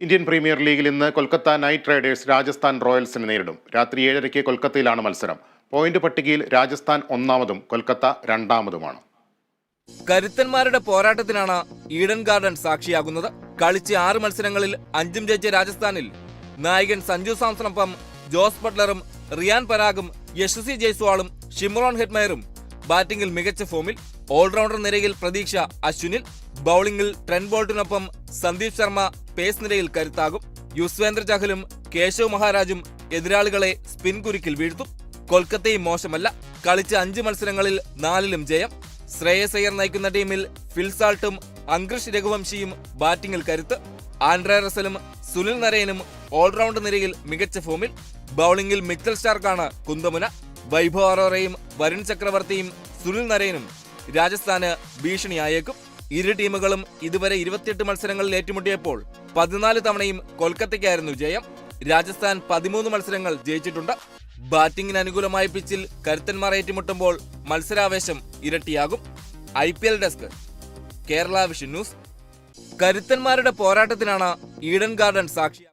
Indian premier ലീഗിൽ ഇന്ന് Kolkata night Riders Rajasthan റോയൽസിനെ നേരിടും. രാത്രി ഏഴരയ്ക്ക് കൊൽക്കത്തയിലാണ് മത്സരം. പോയിന്റ് പട്ടികയിൽ രാജസ്ഥാൻ ഒന്നാമതും കൊൽക്കത്ത രണ്ടാമതുമാണ്. കരുത്തന്മാരുടെ പോരാട്ടത്തിനാണ് ഈഡൻ ഗാർഡൻ സാക്ഷിയാകുന്നത്. കളിച്ച ആറ് മത്സരങ്ങളിൽ അഞ്ചും ജയിച്ച രാജസ്ഥാനിൽ നായകൻ സഞ്ജു സാംസണൊപ്പം ജോസ് ബട്ട്ലറും റിയാൻ പരാഗും യശസ്വി ജയ്സ്വാളും ഷിമറോൺ ഹെറ്റ്മയറും ബാറ്റിംഗിൽ മികച്ച ഫോമിൽ ഓൾറൗണ്ടർ നിരയിൽ പ്രതീക്ഷ അശ്വിനിൽ ബൌളിംഗിൽ ട്രെൻ ബോൾട്ടിനൊപ്പം സന്ദീപ് ശർമ്മ പേസ് നിരയിൽ കരുത്താകും. യുസ്വേന്ദ്ര ചഹലും കേശവ് മഹാരാജും എതിരാളികളെ സ്പിൻ കുരുക്കിൽ വീഴ്ത്തും. കൊൽക്കത്തയും മോശമല്ല കളിച്ച അഞ്ച് മത്സരങ്ങളിൽ നാലിലും ജയം. ശ്രേയസ് അയ്യർ നയിക്കുന്ന ടീമിൽ ഫിൽസാൾട്ടും അങ്കൃഷ് രഘുവംശിയും ബാറ്റിംഗിൽ കരുത്ത്. ആൻഡ്രെ റസലും സുനിൽ നരയനും ഓൾറൗണ്ട് നിരയിൽ മികച്ച ഫോമിൽ. ബൌളിംഗിൽ മിച്ചൽ സ്റ്റാർക്കാണ് കുന്തമുന. വൈഭവ് അറോറയും വരുൺ ചക്രവർത്തിയും സുനിൽ നരയനും രാജസ്ഥാന് ഭീഷണിയായേക്കും. ഇരു ടീമുകളും ഇതുവരെ ഇരുപത്തിയെട്ട് മത്സരങ്ങളിൽ ഏറ്റുമുട്ടിയപ്പോൾ പതിനാല് തവണയും കൊൽക്കത്തയ്ക്കായിരുന്നു ജയം. രാജസ്ഥാൻ പതിമൂന്ന് മത്സരങ്ങൾ ജയിച്ചിട്ടുണ്ട്. ബാറ്റിംഗിന് അനുകൂലമായ പിച്ചിൽ കരുത്തന്മാർ ഏറ്റുമുട്ടുമ്പോൾ മത്സരാവേശം ഇരട്ടിയാകും. I P L desk Kerala vision news. കരുത്തന്മാരുടെ പോരാട്ടത്തിനാണ് ഈഡൻ ഗാർഡൻ സാക്ഷി